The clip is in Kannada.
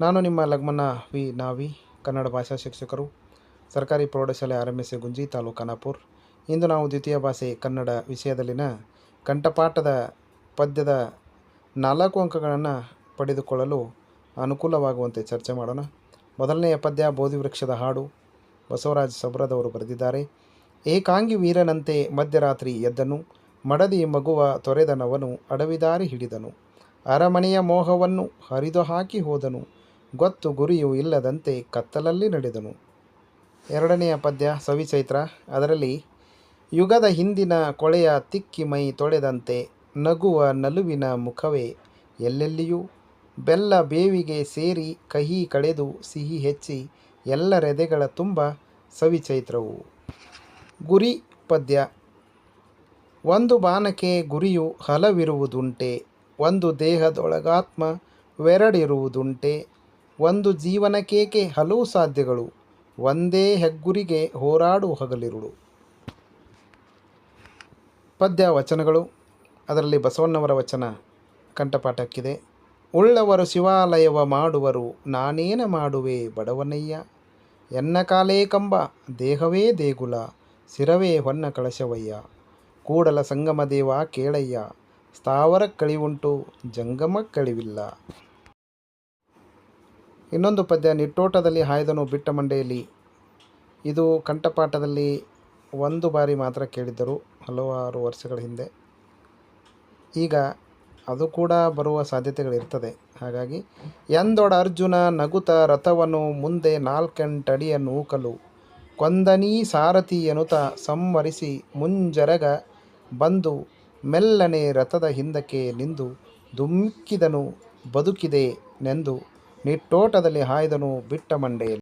ನಾನು ನಿಮ್ಮ ಲಗ್ಮನ ವಿ ನಾವಿ, ಕನ್ನಡ ಭಾಷಾ ಶಿಕ್ಷಕರು. ಸರ್ಕಾರಿ ಪ್ರೌಢಶಾಲೆ ಆರಂಭಿಸಿ ಗುಂಜಿ ತಾಲೂಕು ಖಾನಾಪುರ್. ಇಂದು ನಾವು ದ್ವಿತೀಯ ಭಾಷೆ ಕನ್ನಡ ವಿಷಯದಲ್ಲಿನ ಕಂಠಪಾಠದ ಪದ್ಯದ ನಾಲ್ಕು ಅಂಕಗಳನ್ನು ಪಡೆದುಕೊಳ್ಳಲು ಅನುಕೂಲವಾಗುವಂತೆ ಚರ್ಚೆ ಮಾಡೋಣ. ಮೊದಲನೆಯ ಪದ್ಯ ಬೋಧಿ ವೃಕ್ಷದ ಹಾಡು. ಬಸವರಾಜ್ ಸಬ್ರದವರು ಬರೆದಿದ್ದಾರೆ. ಏಕಾಂಗಿ ವೀರನಂತೆ ಮಧ್ಯರಾತ್ರಿ ಎದ್ದನು. ಮಡದಿ ಮಗುವ ತೊರೆದನವನು, ಅಡವಿದಾರಿ ಹಿಡಿದನು. ಅರಮನೆಯ ಮೋಹವನ್ನು ಹರಿದು ಹಾಕಿ ಹೋದನು. ಗೊತ್ತು ಗುರಿಯೂ ಇಲ್ಲದಂತೆ ಕತ್ತಲಲ್ಲಿ ನಡೆದನು. ಎರಡನೆಯ ಪದ್ಯ ಸವಿಚೈತ್ರ. ಅದರಲ್ಲಿ, ಯುಗದ ಹಿಂದಿನ ಕೊಳೆಯ ತಿಕ್ಕಿ ಮೈ ತೊಳೆದಂತೆ ನಗುವ ನಲುವಿನ ಮುಖವೇ ಎಲ್ಲೆಲ್ಲಿಯೂ? ಬೆಲ್ಲ ಬೇವಿಗೆ ಸೇರಿ ಕಹಿ ಕಳೆದು ಸಿಹಿ ಹೆಚ್ಚಿ ಎಲ್ಲರೆದೆಗಳ ತುಂಬ ಸವಿಚೈತ್ರವು. ಗುರಿ ಪದ್ಯ. ಒಂದು ಬಾನಕ್ಕೆ ಗುರಿಯು ಹಲವಿರುವುದುಂಟೆ, ಒಂದು ದೇಹದೊಳಗಾತ್ಮವೆರಡಿರುವುದುಂಟೆ ಒಂದು ಜೀವನಕ್ಕೇಕೆ ಹಲವು ಸಾಧ್ಯಗಳು, ಒಂದೇ ಹೆಗ್ಗುರಿಗೆ ಹೋರಾಡು ಹಗಲಿರುಳು. ಪದ್ಯ ವಚನಗಳು ಅದರಲ್ಲಿ ಬಸವಣ್ಣವರ ವಚನ ಕಂಠಪಾಠಕ್ಕಿದೆ. ಉಳ್ಳವರು ಶಿವಾಲಯವ ಮಾಡುವರು, ನಾನೇನ ಮಾಡುವೆ ಬಡವನಯ್ಯ. ಎನ್ನ ಕಾಲೇ ಕಂಬ, ದೇಹವೇ ದೇಗುಲ ಸಿರವೇ ಹೊನ್ನ ಕಳಶವಯ್ಯ. ಕೂಡಲ ಸಂಗಮ ದೇವ ಕೇಳಯ್ಯ, ಸ್ಥಾವರ ಕಳಿವುಂಟು ಜಂಗಮ ಕಳಿವಿಲ್ಲ. ಇನ್ನೊಂದು ಪದ್ಯ, ನಿಟ್ಟೋಟದಲ್ಲಿ ಹಾಯ್ದನು ಬಿಟ್ಟ ಮಂಡೆಯಲ್ಲಿ. ಇದು ಕಂಠಪಾಠದಲ್ಲಿ ಒಂದು ಬಾರಿ ಮಾತ್ರ ಕೇಳಿದ್ದರು ಹಲವಾರು ವರ್ಷಗಳ ಹಿಂದೆ. ಈಗ ಅದು ಕೂಡ ಬರುವ ಸಾಧ್ಯತೆಗಳಿರ್ತದೆ. ಹಾಗಾಗಿ, ಎಂದೊಡ ಅರ್ಜುನ ನಗುತ ರಥವನು ಮುಂದೆ ನಾಲ್ಕೆಂಟಡಿಯ ನೂಕಲು, ಕೊಂದನೀ ಸಾರಥಿ ಎನ್ನುತ್ತ ಸಂವರಿಸಿ ಮುಂಜರಗ ಬಂದು ಮೆಲ್ಲನೆ ರಥದ ಹಿಂದಕ್ಕೆ ನಿಂದು ದುಮ್ಮಿಕ್ಕಿದನು ಬದುಕಿದೆ ನೆಂದು ನಿಟ್ಟೋಟದಲ್ಲಿ ಹಾಯ್ದನು ಬಿಟ್ಟ ಮಂಡೆಯಲ್ಲಿ.